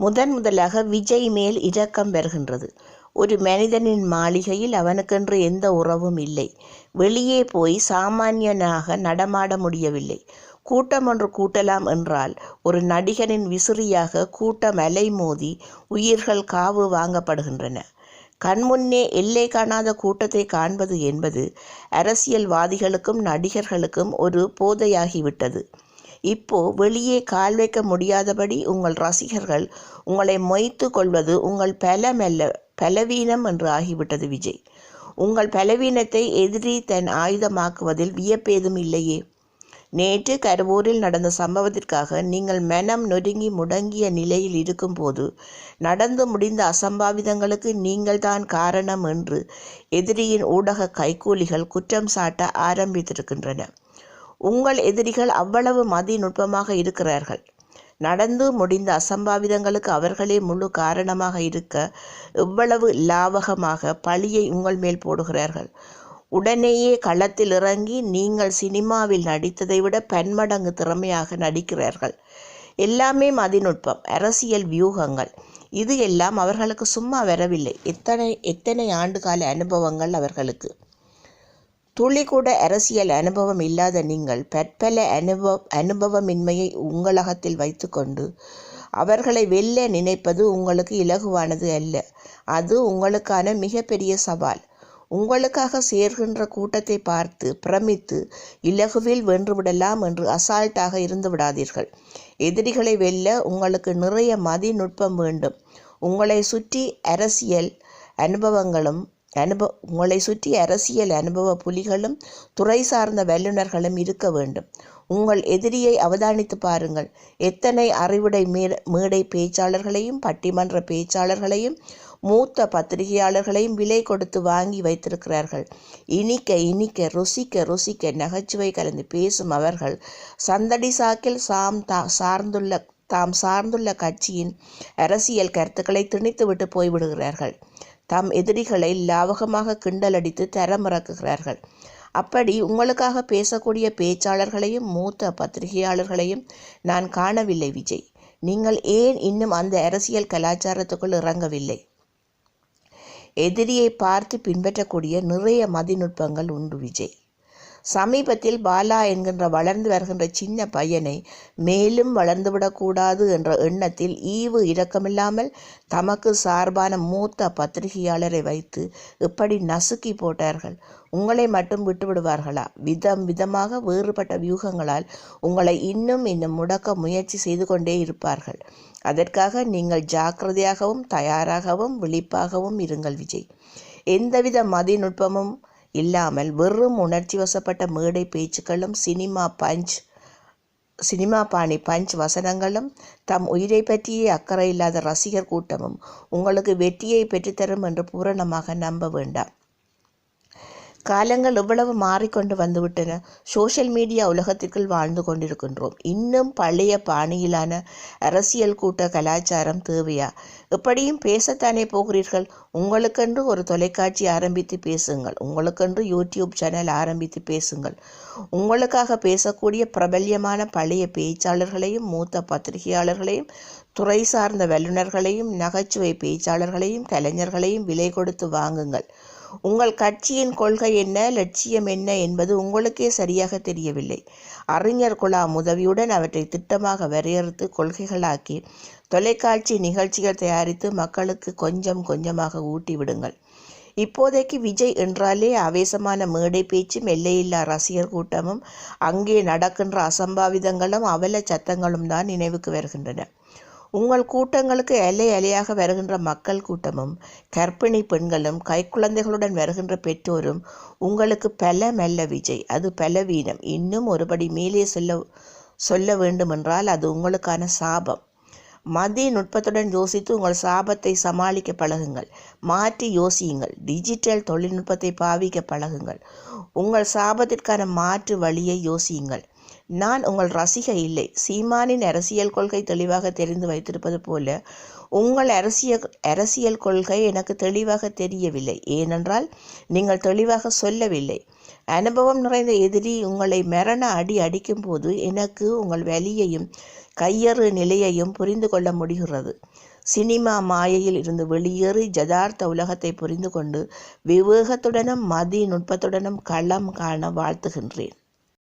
முதன் முதலாக விஜய் மேல் இரக்கம் பெறுகின்றது. ஒரு மனிதனின் மாளிகையில் அவனுக்கென்று எந்த உறவும் இல்லை. வெளியே போய் சாமானியனாக நடமாட முடியவில்லை. கூட்டம் ஒன்று கூட்டலாம் என்றால் ஒரு நடிகனின் விசிறியாக கூட்டம் அலைமோதி உயிர்கள் காவு வாங்கப்படுகின்றன. கண்முன்னே எல்லை காணாத கூட்டத்தை காண்பது என்பது அரசியல்வாதிகளுக்கும் நடிகர்களுக்கும் ஒரு போதையாகிவிட்டது. இப்போ வெளியே கால் வைக்க முடியாதபடி உங்கள் ரசிகர்கள் உங்களை மொய்த்து கொள்வது உங்கள் பல மெல்ல பலவீனம் என்று ஆகிவிட்டது விஜய். உங்கள் பலவீனத்தை எதிரி தன் ஆயுதமாக்குவதில் வியப்பேதும் இல்லையே. நேற்று கருவூரில் நடந்த சம்பவத்திற்காக நீங்கள் மனம் நொறுங்கி முடங்கிய நிலையில் இருக்கும்போது நடந்து முடிந்த அசம்பாவிதங்களுக்கு நீங்கள்தான் காரணம் என்று எதிரியின் ஊடக கைக்கூலிகள் குற்றம் சாட்ட ஆரம்பித்திருக்கின்றன. உங்கள் எதிரிகள் அவ்வளவு மதிநுட்பமாக இருக்கிறார்கள். நடந்து முடிந்த அசம்பாவிதங்களுக்கு அவர்களே முழு காரணமாக இருக்க இவ்வளவு லாவகமாக பழியை உங்கள் மேல் போடுகிறார்கள். உடனேயே களத்தில் இறங்கி நீங்கள் சினிமாவில் நடித்ததை விட பன்மடங்கு திறமையாக நடிக்கிறார்கள். எல்லாமே மதிநுட்பம் அரசியல் வியூகங்கள். இது எல்லாம் அவர்களுக்கு சும்மா வரவில்லை. எத்தனை எத்தனை ஆண்டுகால அனுபவங்கள் அவர்களுக்கு? துளி கூட அரசியல் அனுபவம் இல்லாத நீங்கள் பற்பல அனுபவ அனுபவமின்மையை உங்களகத்தில் வைத்துக்கொண்டு அவர்களை வெல்ல நினைப்பது உங்களுக்கு இலகுவானது அல்ல. அது உங்களுக்கான மிகப்பெரிய சவால். உங்களுக்காக சேர்கின்ற கூட்டத்தை பார்த்து பிரமித்து இலகுவில் வென்றுவிடலாம் என்று அசால்ட்டாக இருந்து விடாதீர்கள் எதிரிகளை வெல்ல உங்களுக்கு நிறைய மதிநுட்பம் வேண்டும். உங்களை சுற்றி அரசியல் அனுபவங்களும் அனுபவ உங்களை சுற்றி அரசியல் அனுபவ புலிகளும் துறை சார்ந்த வல்லுநர்களும் இருக்க வேண்டும். உங்கள் எதிரியை அவதானித்து பாருங்கள். எத்தனை அறிவுடை மேடை பேச்சாளர்களையும் பட்டிமன்ற பேச்சாளர்களையும் மூத்த பத்திரிகையாளர்களையும் விலை கொடுத்து வாங்கி வைத்திருக்கிறார்கள். இனிக்க இனிக்க ருசிக்க ருசிக்க நகைச்சுவை கலந்து பேசும் அவர்கள் சந்தடி சாக்கில் சாம் தா சார்ந்துள்ள தாம் சார்ந்துள்ள கட்சியின் அரசியல் கருத்துக்களை திணித்துவிட்டு போய்விடுகிறார்கள். தம் எதிரிகளை லாவகமாக கிண்டலடித்து தரமிறக்குகிறார்கள் அப்படி உங்களுக்காக பேசக்கூடிய பேச்சாளர்களையும் மூத்த பத்திரிகையாளர்களையும் நான் காணவில்லை விஜய். நீங்கள் ஏன் இன்னும் அந்த அரசியல் கலாச்சாரத்துக்குள் இறங்கவில்லை? எதிரியை பார்த்து பின்பற்றக்கூடிய நிறைய மதிநுட்பங்கள் உண்டு விஜய். சமீபத்தில் பாலா என்கின்ற வளர்ந்து வருகின்ற சின்ன பையனை மேலும் வளர்ந்துவிடக்கூடாது என்ற எண்ணத்தில் ஈவு இரக்கமில்லாமல் தமக்கு சார்பான மூத்த பத்திரிகையாளரை வைத்து இப்படி நசுக்கி போட்டார்கள். உங்களை மட்டும் விட்டுவிடுவார்களா? விதம் விதமாக வேறுபட்ட வியூகங்களால் உங்களை இன்னும் இன்னும் முடக்க முயற்சி செய்து கொண்டே இருப்பார்கள். அதற்காக நீங்கள் ஜாக்கிரதையாகவும் தயாராகவும் விழிப்பாகவும் இருங்கள் விஜய். எந்தவித மதிநுட்பமும் இல்லாமல் வெறும் உணர்ச்சி வசப்பட்ட மேடை பேச்சுக்களும் சினிமா பஞ்ச் சினிமா பாணி பஞ்ச் வசனங்களும் தம் உயிரை பற்றியே அக்கறை இல்லாத ரசிகர் கூட்டமும் உங்களுக்கு வெற்றியை பெற்றுத்தரும் என்று பூரணமாக நம்ப வேண்டாம். காலங்கள் எவ்வளவு மாறிக்கொண்டு வந்துவிட்டன. சோஷியல் மீடியா உலகத்திற்குள் வாழ்ந்து கொண்டிருக்கின்றோம். இன்னும் பழைய பாணியிலான அரசியல் கூட்ட கலாச்சாரம் தேவையா? எப்படியும் பேசத்தானே போகிறீர்கள்? உங்களுக்கென்று ஒரு தொலைக்காட்சி ஆரம்பித்து பேசுங்கள். உங்களுக்கென்று யூடியூப் சேனல் ஆரம்பித்து பேசுங்கள். உங்களுக்காக பேசக்கூடிய பிரபல்யமான பழைய பேச்சாளர்களையும் மூத்த பத்திரிகையாளர்களையும் துறை சார்ந்த வல்லுநர்களையும் நகைச்சுவை பேச்சாளர்களையும் கலைஞர்களையும் விலை கொடுத்து வாங்குங்கள். உங்கள் கட்சியின் கொள்கை என்ன லட்சியம் என்ன என்பது உங்களுக்கே சரியாக தெரியவில்லை. அறிஞர் குழாம் உதவியுடன் அவற்றை திட்டமாக வரையறுத்து கொள்கைகளாக்கி தொலைக்காட்சி நிகழ்ச்சிகள் தயாரித்து மக்களுக்கு கொஞ்சம் கொஞ்சமாக ஊட்டி விடுங்கள். இப்போதைக்கு விஜய் என்றாலே ஆவேசமான மேடை பேச்சும் எல்லையில்லா ரசிகர் கூட்டமும் அங்கே நடக்கின்ற அசம்பாவிதங்களும் அவல சத்தங்களும் தான் நினைவுக்கு வருகின்றன. உங்கள் கூட்டங்களுக்கு எல்லை எலையாக வருகின்ற மக்கள் கூட்டமும் கர்ப்பிணி பெண்களும் கைக்குழந்தைகளுடன் வருகின்ற பெற்றோரும் உங்களுக்கு பல மெல்ல விஜய் அது பலவீனம் இன்னும் ஒருபடி மேலே சொல்ல சொல்ல வேண்டுமென்றால் அது உங்களுக்கான சாபம். மதி நுட்பத்துடன் யோசித்து உங்கள் சாபத்தை சமாளிக்க பழகுங்கள். மாற்றி யோசியுங்கள். டிஜிட்டல் தொழில்நுட்பத்தை பாவிக்க பழகுங்கள். உங்கள் சாபத்திற்கான மாற்று வழியை யோசியுங்கள். நான் உங்கள் ரசிகை இல்லை. சீமானின் அரசியல் கொள்கை தெளிவாக தெரிந்து வைத்திருப்பது போல உங்கள் அரசியல் அரசியல் கொள்கை எனக்கு தெளிவாக தெரியவில்லை. ஏனென்றால் நீங்கள் தெளிவாக சொல்லவில்லை. அனுபவம் நிறைந்த எதிரி உங்களை மரண அடி அடிக்கும்போது எனக்கு உங்கள் வலியையும் கையறு நிலையையும் புரிந்து கொள்ள முடிகிறது. சினிமா மாயையில் இருந்து வெளியேறி ஜதார்த்த உலகத்தை புரிந்து கொண்டு விவேகத்துடனும் மதி நுட்பத்துடனும் களம் காண வாழ்த்துகின்றேன்.